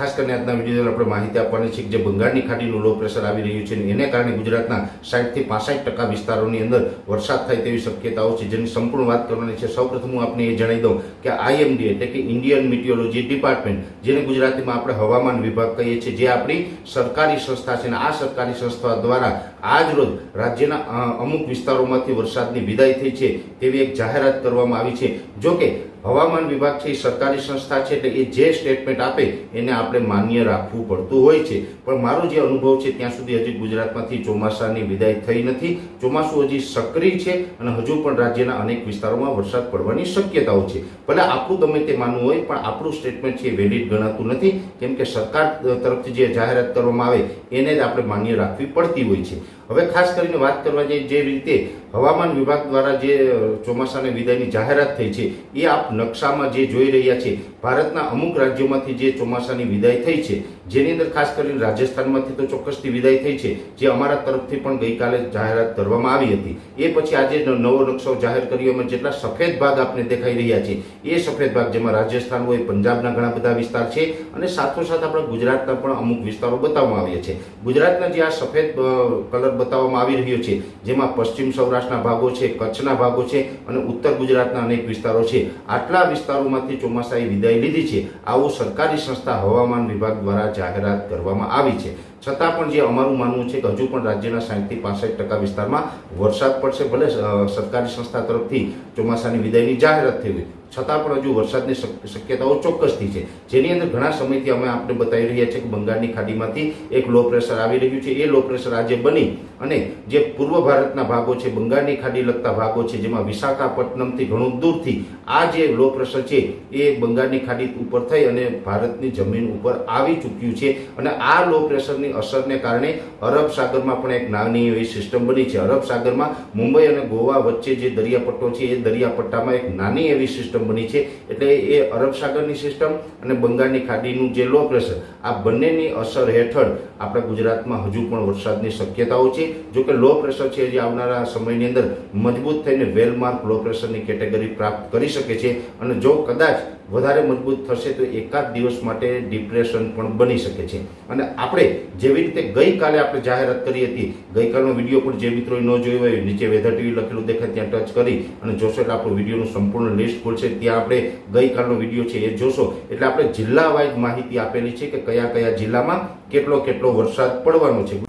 ખાસ કરીને આજના વીડિયો આપણે માહિતી આપવાની છે કે જે બંગાળની ખાડીનું લો પ્રેશર આવી રહ્યું છે એને કારણે ગુજરાતના સાઠથી પાસઠ ટકા વિસ્તારોની અંદર વરસાદ થાય તેવી શક્યતાઓ છે. જેની સંપૂર્ણ વાત કરવાની છે. સૌપ્રથમ હું આપને એ જણાવી દઉં કે આઈએમડી એટલે કે ઇન્ડિયન મિટિયોલોજી ડિપાર્ટમેન્ટ જેને ગુજરાતીમાં આપણે હવામાન વિભાગ કહીએ છીએ, જે આપણી સરકારી સંસ્થા છે અને આ સરકારી સંસ્થા દ્વારા આજ રોજ રાજ્યના અમુક વિસ્તારોમાંથી વરસાદની વિદાય થઈ છે તેવી એક જાહેરાત કરવામાં આવી છે. જો કે હવામાન વિભાગ છે એ સરકારી સંસ્થા છે એટલે એ જે સ્ટેટમેન્ટ આપે, એને આપણે માન્ય રાખવું પડતું હોય છે. પણ મારો જે અનુભવ છે, ત્યાં સુધી હજી ગુજરાતમાંથી ચોમાસાની વિદાય થઈ નથી. ચોમાસું હજી સક્રિય છે અને હજુ પણ રાજ્યના અનેક વિસ્તારોમાં વરસાદ પડવાની શક્યતાઓ છે. ભલે આપણું ગમે તે માનવું હોય, પણ આપણું સ્ટેટમેન્ટ છે એ વેલિડ ગણાતું નથી. કેમ કે સરકાર તરફથી જે જાહેરાત કરવામાં આવે, એને જ આપણે માન્ય રાખવી પડતી હોય છે. હવે ખાસ કરીને વાત કરવા જઈએ જે રીતે હવામાન વિભાગ દ્વારા જે ચોમાસાની વિદાયની જાહેરાત થઈ છે, એ આપ નકશામાં જે જોઈ રહ્યા છે, ભારતના અમુક રાજ્યોમાંથી જે ચોમાસાની વિદાય થઈ છે, જેની અંદર ખાસ કરીને રાજસ્થાનમાંથી તો ચોક્કસથી વિદાય થઈ છે, જે અમારા તરફથી પણ ગઈકાલે જાહેરાત કરવામાં આવી હતી. એ પછી આજે નવો નકશો જાહેર કર્યો, એમાં જેટલા સફેદ ભાગ આપને દેખાઈ રહ્યા છે, એ સફેદ ભાગ જેમાં રાજસ્થાન હોય, પંજાબના ઘણા બધા વિસ્તાર છે, અને સાથોસાથ આપણા ગુજરાતના પણ અમુક વિસ્તારો બતાવવામાં આવ્યા છે. ગુજરાતના જે આ સફેદ કલર બતાવવામાં આવી રહ્યો છે, જેમાં પશ્ચિમ સૌરાષ્ટ્રના ભાગો છે, કચ્છના ભાગો છે, અને ઉત્તર ગુજરાતના અનેક વિસ્તારો છે આટલા વિસ્તારોમાંથી ચોમાસાએ વિદાય લીધી છે. આવું સરકારી સંસ્થા હવામાન વિભાગ દ્વારા જાહેરાત કરવામાં આવી છે. છતાં પણ જે અમારું માનવું છે કે હજુ પણ રાજ્યના સાઠથી પાસઠ ટકા વિસ્તારમાં વરસાદ પડશે. ભલે સરકારી સંસ્થા તરફથી ચોમાસાની વિદાયની જાહેરાત થઈ હોય. છતાં પણ હજુ વરસાદની શક- શક્યતાઓ ચોક્કસથી છે. જેની અંદર ઘણા સમયથી અમે આપણે બતાવી રહ્યા છીએ કે બંગાળની ખાડીમાંથી એક લો પ્રેશર આવી રહ્યું છે. એ લો પ્રેશર આજે બની અને જે પૂર્વ ભારતના ભાગો છે, બંગાળની ખાડી લગતા ભાગો છે, જેમાં વિશાખાપટ્ટનમથી ઘણું દૂરથી આ જે લો પ્રેશર છે, એ બંગાળની ખાડી ઉપર થઈ અને ભારતની જમીન ઉપર આવી ચૂક્યું છે. અને આ લો પ્રેશરની અસરને કારણે અરબ સાગરમાં પણ એક નાની એવી સિસ્ટમ બની છે. અરબ સાગરમાં મુંબઈ અને ગોવા વચ્ચે જે દરિયાપટ્ટો છે, એ દરિયાપટ્ટામાં એક નાની એવી સિસ્ટમ બની છે. એટલે એ અરબ સાગરની સિસ્ટમ અને બંગાળની ખાડીનું જે લો પ્રેશર આ બંનેની અસર હેઠળ આપણા ગુજરાતમાં હજુ પણ વરસાદની શક્યતાઓ છે. જો કે લો પ્રેશર છે જે આવનારા સમયની અંદર મજબૂત થઈને વેલમાર્ક લો પ્રેશરની કેટેગરી પ્રાપ્ત કરી શકે છે. અને જો કદાચ વધારે મજબૂત થશે તો એકાદ દિવસ માટે ડિપ્રેશન પણ બની શકે છે. અને આપણે જેવી રીતે ગઈકાલે આપણે જાહેરાત કરી હતી, ગઈકાલનો વીડિયો પણ જે મિત્રોએ ન જોયો હોય, નીચે વેધર ટીવી લખેલું દેખાય ત્યાં ટચ કરી અને જોશો એટલે આપણું વિડીયોનું સંપૂર્ણ લિસ્ટ ખોલશે. ત્યાં આપણે ગઈકાલનો વીડિયો છે એ જોશો. એટલે આપણે જિલ્લા વાઇઝ માહિતી આપેલી છે કે કયા કયા જિલ્લામાં કેટલો કેટલો વરસાદ પડવાનો છે.